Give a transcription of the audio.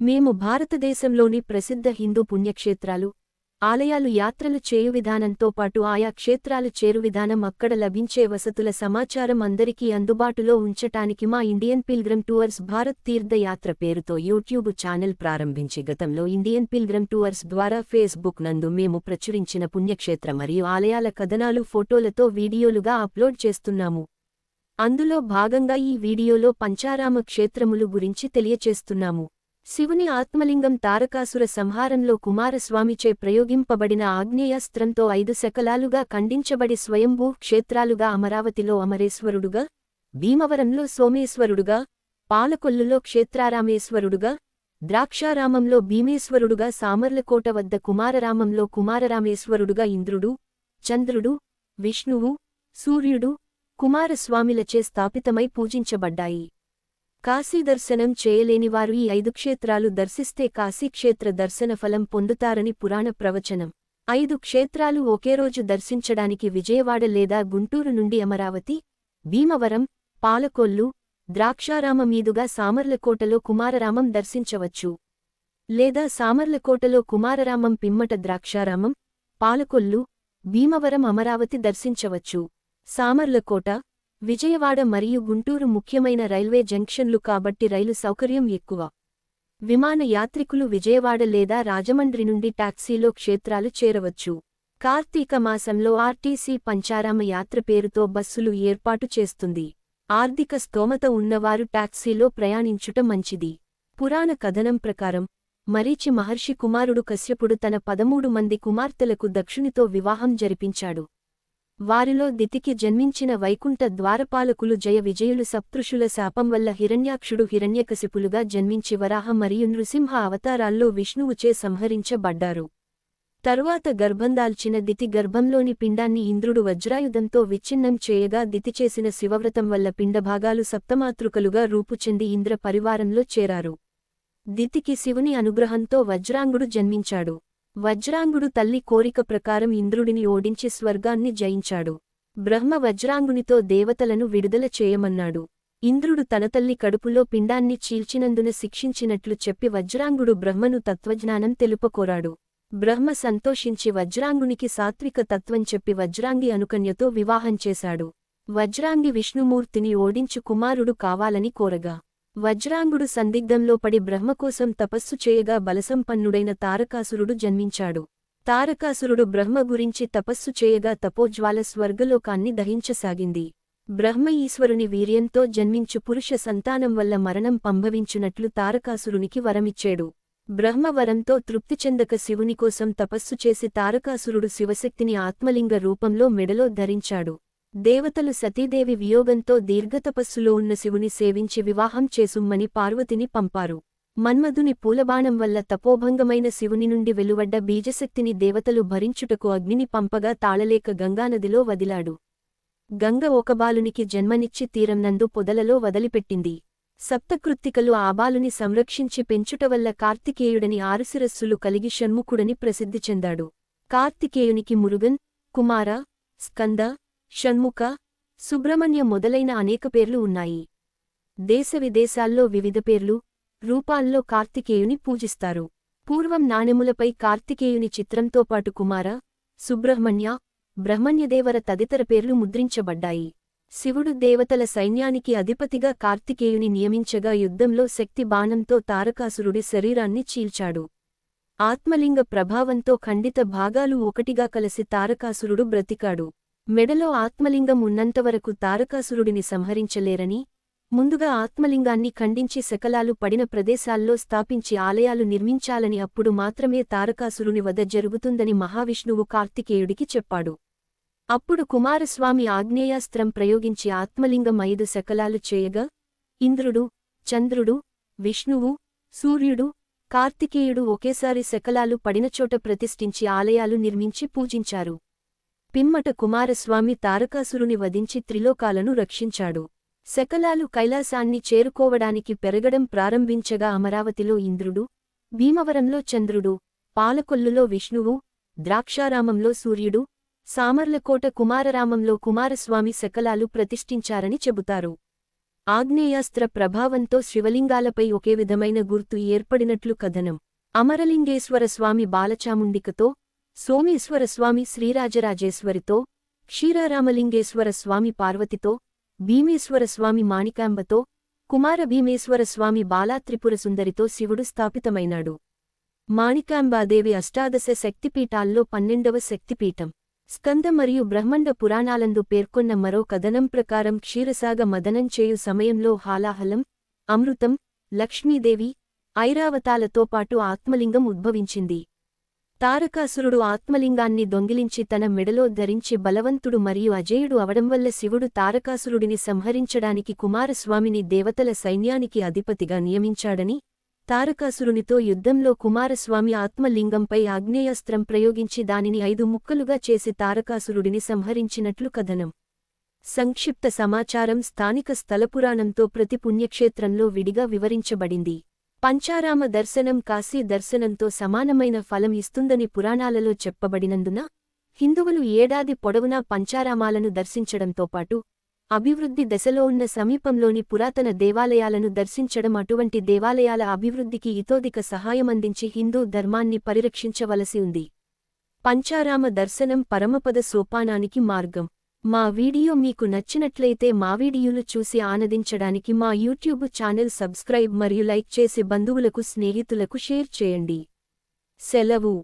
మేము భారతదేశంలోని ప్రసిద్ధ హిందూ పుణ్యక్షేత్రాలు ఆలయాలు యాత్రలు చేయు విధానంతో పాటు ఆయా క్షేత్రాలు చేరు విధానం అక్కడ లభించే వసతుల సమాచారం అందరికీ అందుబాటులో ఉంచటానికి మా ఇండియన్ పిల్గ్రమ్ టూర్స్ భారత్ తీర్థయాత్ర పేరుతో యూట్యూబ్ ఛానల్ ప్రారంభించి గతంలో ఇండియన్ పిల్గ్రమ్ టూర్స్ ద్వారా ఫేస్బుక్ నందు మేము ప్రచురించిన పుణ్యక్షేత్ర మరియు ఆలయాల కథనాలు ఫోటోలతో వీడియోలుగా అప్లోడ్ చేస్తున్నాము. అందులో భాగంగా ఈ వీడియోలో పంచారామ క్షేత్రములు గురించి తెలియచేస్తున్నాము. శివుని ఆత్మలింగం తారకాసుర సంహారంలో కుమారస్వామిచే ప్రయోగింపబడిన ఆగ్నేయాస్త్రంతో ఐదు శకలాలుగా ఖండించబడి స్వయంభూ క్షేత్రాలుగా అమరావతిలో అమరేశ్వరుడుగా భీమవరంలో సోమేశ్వరుడుగా పాలకొల్లులో క్షేత్రారామేశ్వరుడుగా ద్రాక్షారామంలో భీమేశ్వరుడుగా సామర్లకోట వద్ద కుమారరామంలో కుమారరామేశ్వరుడుగా ఇంద్రుడు చంద్రుడు విష్ణువు సూర్యుడు కుమారస్వామిలచే స్థాపితమై పూజించబడ్డాయి. కాశీదర్శనం చేయలేనివారు ఈ ఐదు క్షేత్రాలు దర్శిస్తే కాశీక్షేత్ర దర్శన ఫలం పొందుతారని పురాణ ప్రవచనం. ఐదు క్షేత్రాలు ఒకే రోజు దర్శించడానికి విజయవాడ లేదా గుంటూరు నుండి అమరావతి భీమవరం పాలకొల్లు ద్రాక్షారామ మీదుగా సామర్లకోటలో కుమారరామం దర్శించవచ్చు. లేదా సామర్లకోటలో కుమారరామం పిమ్మట ద్రాక్షారామం పాలకొల్లు భీమవరం అమరావతి దర్శించవచ్చు. సామర్లకోట విజయవాడ మరియు గుంటూరు ముఖ్యమైన రైల్వే జంక్షన్లు కాబట్టి రైలు సౌకర్యం ఎక్కువ. విమాన యాత్రికులు విజయవాడ లేదా రాజమండ్రి నుండి టాక్సీలో క్షేత్రాలు చేరవచ్చు. కార్తీక మాసంలో ఆర్టీసీ పంచారామ యాత్ర పేరుతో బస్సులు ఏర్పాటు చేస్తుంది. ఆర్థిక స్తోమత ఉన్నవారు టాక్సీలో ప్రయాణించుట మంచిది. పురాణ కథనం ప్రకారం మరీచి మహర్షి కుమారుడు కశ్యపుడు తన పదమూడు మంది కుమార్తెలకు దక్షునితో వివాహం జరిపించాడు. వారిలో దితికి జన్మించిన వైకుంఠ ద్వారపాలకులు జయ విజయులు సప్తృషుల శాపం వల్ల హిరణ్యాక్షుడు హిరణ్యకశిపులుగా జన్మించి వరాహ మరియు నృసింహ అవతారాల్లో విష్ణువుచే సంహరించబడ్డారు. తరువాత గర్భందాల్చిన దితి గర్భంలోని పిండాన్ని ఇంద్రుడు వజ్రాయుధంతో విచ్ఛిన్నం చేయగా దితి చేసిన శివవ్రతం వల్ల పిండభాగాలు సప్తమాతృకలుగా రూపుచెంది ఇంద్ర పరివారంలో చేరారు. దితికి శివుని అనుగ్రహంతో వజ్రాంగుడు జన్మించాడు. వజ్రాంగుడు తల్లి కోరిక ప్రకారం ఇంద్రుడిని ఓడించి స్వర్గాన్ని జయించాడు. బ్రహ్మ వజ్రాంగునితో దేవతలను విడుదల చేయమన్నాడు. ఇంద్రుడు తన తల్లి కడుపులో పిండాన్ని చీల్చినందున శిక్షించినట్లు చెప్పి వజ్రాంగుడు బ్రహ్మను తత్వజ్ఞానం తెలుపకోరాడు. బ్రహ్మ సంతోషించి వజ్రాంగునికి సాత్విక తత్వం చెప్పి వజ్రాంగి అనుకన్యతో వివాహం చేశాడు. వజ్రాంగి విష్ణుమూర్తిని ఓడించు కుమారుడు కావాలని కోరగా వజ్రాంగుడు సందిగ్ధంలో పడి బ్రహ్మకోసం తపస్సు చేయగా బలసంపన్నుడైన తారకాసురుడు జన్మించాడు. తారకాసురుడు బ్రహ్మ గురించి తపస్సు చేయగా తపోజ్వాల స్వర్గలోకాన్ని దహించసాగింది. బ్రహ్మ ఈశ్వరుని వీర్యంతో జన్మించు పురుష సంతానం వల్ల మరణం పంభవించునట్లు తారకాసురునికి వరమిచ్చాడు. బ్రహ్మ వరంతో తృప్తి చెందక శివుని కోసం తపస్సు చేసి తారకాసురుడు శివశక్తిని ఆత్మలింగ రూపంలో మెడలో ధరించాడు. దేవతలు సతీదేవి వియోగంతో దీర్ఘతపస్సులో ఉన్న శివుని సేవించి వివాహం చేసుమ్మని పార్వతిని పంపారు. మన్మధుని పూలబాణం వల్ల తపోభంగమైన శివుని నుండి వెలువడ్డ బీజశక్తిని దేవతలు భరించుటకు అగ్నిని పంపగా తాళలేక గంగానదిలో వదిలాడు. గంగ ఒక బాలునికి జన్మనిచ్చి తీరంనందు పొదలలో వదిలిపెట్టింది. సప్తకృత్తికలు ఆ బాలుని సంరక్షించి పెంచుట వల్ల కార్తికేయుడని ఆరుశిరస్సులు కలిగి షణ్ముఖుడని ప్రసిద్ధి చెందాడు. కార్తికేయునికి మురుగన్ కుమార స్కంద షణ్ముఖ సుబ్రహ్మణ్య మొదలైన అనేక పేర్లు ఉన్నాయి. దేశ విదేశాల్లో వివిధ పేర్లు రూపాల్లో కార్తికేయుని పూజిస్తారు. పూర్వం నాణెములపై కార్తికేయుని చిత్రంతో పాటు కుమార సుబ్రహ్మణ్య బ్రహ్మణ్యదేవర తదితర పేర్లు ముద్రించబడ్డాయి. శివుడు దేవతల సైన్యానికి అధిపతిగా కార్తికేయుని నియమించగా యుద్ధంలో శక్తి బాణంతో తారకాసురుడి శరీరాన్ని చీల్చాడు. ఆత్మలింగ ప్రభావంతో ఖండిత భాగాలు ఒకటిగా కలిసి తారకాసురుడు బ్రతికాడు. మెడలో ఆత్మలింగం ఉన్నంతవరకు తారకాసురుడిని సంహరించలేరని ముందుగా ఆత్మలింగాన్ని ఖండించి శకలాలు పడిన ప్రదేశాల్లో స్థాపించి ఆలయాలు నిర్మించాలని అప్పుడు మాత్రమే తారకాసురుని వద జరుగుతుందని మహావిష్ణువు కార్తికేయుడికి చెప్పాడు. అప్పుడు కుమారస్వామి ఆగ్నేయాస్త్రం ప్రయోగించి ఆత్మలింగం ఐదు శకలాలు చేయగా ఇంద్రుడు చంద్రుడు విష్ణువు సూర్యుడు కార్తికేయుడు ఒకేసారి శకలాలు పడినచోట ప్రతిష్ఠించి ఆలయాలు నిర్మించి పూజించారు. పిమ్మట కుమారస్వామి తారకాసురుని వధించి త్రిలోకాలను రక్షించాడు. శకలాలు కైలాసాన్ని చేరుకోవడానికి పెరగడం ప్రారంభించగా అమరావతిలో ఇంద్రుడు భీమవరంలో చంద్రుడు పాలకొల్లులో విష్ణువు ద్రాక్షారామంలో సూర్యుడు సామర్లకోట కుమారరామంలో కుమారస్వామి శకలాలు ప్రతిష్ఠించారని చెబుతారు. ఆగ్నేయాస్త్ర ప్రభావంతో శివలింగాలపై ఒకే విధమైన గుర్తు ఏర్పడినట్లు కథనం. అమరలింగేశ్వర స్వామి బాలచాముండికతో సోమేశ్వర స్వామి శ్రీరాజరాజేశ్వరితో క్షీరారామలింగేశ్వర స్వామి పార్వతితో భీమేశ్వర స్వామి మాణికాంబతో కుమార భీమేశ్వర స్వామి బాలాత్రిపుర సుందరితో శివుడు స్థాపితమైనాడు. మాణికాంబాదేవి అష్టాదశ శక్తిపీఠాల్లో పన్నెండవ శక్తిపీఠం. స్కంద మరియు బ్రహ్మండ పురాణాలందు పేర్కొన్న మరో కథనం ప్రకారం క్షీరసాగ మదనం చేయు సమయంలో హాలాహలం అమృతం లక్ష్మీదేవి ఐరావతాలతో పాటు ఆత్మలింగం ఉద్భవించింది. తారకాసురుడు ఆత్మలింగాన్ని దొంగిలించి తన మెడలో ధరించి బలవంతుడు మరియు అజేయుడు అవడం వల్ల శివుడు తారకాసురుడిని సంహరించడానికి కుమారస్వామిని దేవతల సైన్యానికి అధిపతిగా నియమించాడని తారకాసురునితో యుద్ధంలో కుమారస్వామి ఆత్మలింగంపై ఆగ్నేయాస్త్రం ప్రయోగించి దానిని ఐదు ముక్కలుగా చేసి తారకాసురుడిని సంహరించినట్లు కథనం. సంక్షిప్త సమాచారం స్థానిక స్థలపురాణంతో ప్రతి పుణ్యక్షేత్రంలో విడిగా వివరించబడింది. పంచారామ దర్శనం కాశీ దర్శనంతో సమానమైన ఫలం ఇస్తుందని పురాణాలలో చెప్పబడినందున హిందువులు ఏడాది పొడవునా పంచారామాలను దర్శించడంతో పాటు అభివృద్ధి దశలో ఉన్న సమీపంలోని పురాతన దేవాలయాలను దర్శించడం అటువంటి దేవాలయాల అభివృద్ధికి ఇతోదిక సహాయమందించి హిందూ ధర్మాన్ని పరిరక్షించవలసి ఉంది. పంచారామ దర్శనం పరమపద సోపానానికి మార్గం. మా వీడియో మీకు నచ్చినట్లయితే మా వీడియోలు చూసి ఆనందించడానికి మా యూట్యూబ్ ఛానల్ సబ్స్క్రైబ్ మరియు లైక్ చేసి బంధువులకు స్నేహితులకు షేర్ చేయండి. సెలవు.